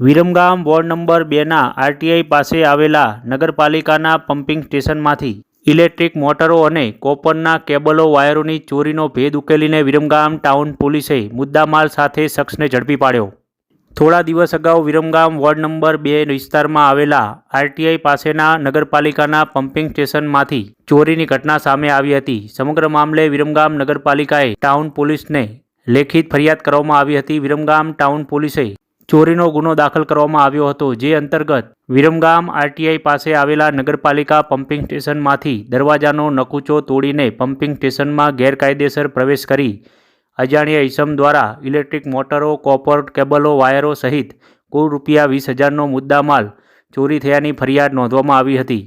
Viramgam ward number બેના RTI પાસે આવેલા નગરપાલિકાના પમ્પિંગ સ્ટેશનમાંથી ઇલેક્ટ્રિક મોટરો અને કોપરના કેબલો વાયરોની ચોરીનો ભેદ ઉકેલીને વિરમગામ ટાઉન પોલીસે મુદ્દામાલ સાથે શખ્સને ઝડપી પાડ્યો. થોડા દિવસ અગાઉ વિરમગામ વોર્ડ નંબર બે વિસ્તારમાં આવેલા આરટીઆઈ પાસેના નગરપાલિકાના પમ્પિંગ સ્ટેશનમાંથી ચોરીની ઘટના સામે આવી હતી. સમગ્ર મામલે વિરમગામ નગરપાલિકાએ ટાઉન પોલીસને લેખિત ફરિયાદ કરવામાં આવી હતી. વિરમગામ ટાઉન પોલીસે ચોરીનો ગુનો દાખલ કરવામાં આવ્યો હતો, જે અંતર્ગત વિરમગામ આરટીઆઈ પાસે આવેલા નગરપાલિકા પમ્પિંગ સ્ટેશનમાંથી દરવાજાનો નકુચો તોડીને પમ્પિંગ સ્ટેશનમાં ગેરકાયદેસર પ્રવેશ કરી અજાણ્યા ઇસમ દ્વારા ઇલેક્ટ્રિક મોટરો, કોપર, કેબલો, વાયરો સહિત કુલ રૂપિયા વીસ હજારનો મુદ્દામાલ ચોરી થયાની ફરિયાદ નોંધવામાં આવી હતી.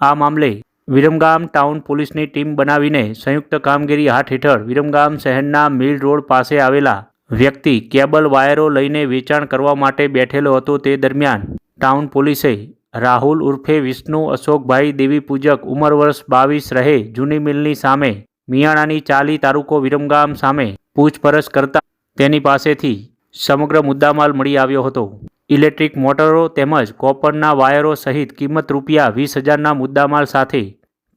આ મામલે વિરમગામ ટાઉન પોલીસની ટીમ બનાવીને સંયુક્ત કામગીરી હાથ હેઠળ વિરમગામ શહેરના મિલ રોડ પાસે આવેલા વ્યક્તિ કેબલ વાયરો લઈને વેચાણ કરવા માટે બેઠેલો હતો તે દરમિયાન ટાઉન પોલીસે રાહુલ ઉર્ફે વિષ્ણુ અશોકભાઈ દેવી પૂજક ઉંમર વર્ષ બાવીસ રહે જૂની મિલની સામે મિયાણાની ચાલી તાલુકો વિરમગામ સામે પૂછપરછ કરતા તેની પાસેથી સમગ્ર મુદ્દામાલ મળી આવ્યો હતો. ઇલેક્ટ્રિક મોટરો તેમજ કોપરના વાયરો સહિત કિંમત રૂપિયા વીસ હજારના મુદ્દામાલ સાથે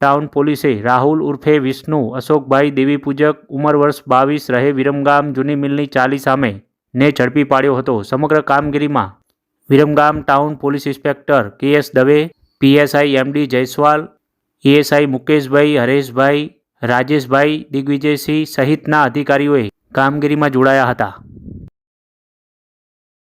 ટાઉન પોલીસે રાહુલ ઉર્ફે વિષ્ણુ, અશોકભાઈ દેવી પૂજક ઉંમર વર્ષ બાવીસ, રહે વિરમગામ, જૂની મિલની ચાલી સામે ને ઝડપી પાડ્યો હતો. સમગ્ર કામગીરીમાં Viramgam town police inspector K S Dave, PSI MD Jaiswal, ASI Mukeshbhai, Hareshbhai, Rajeshbhai Digvijaysinh સહિતના અધિકારીઓએ કામગીરીમાં જોડાયા હતા.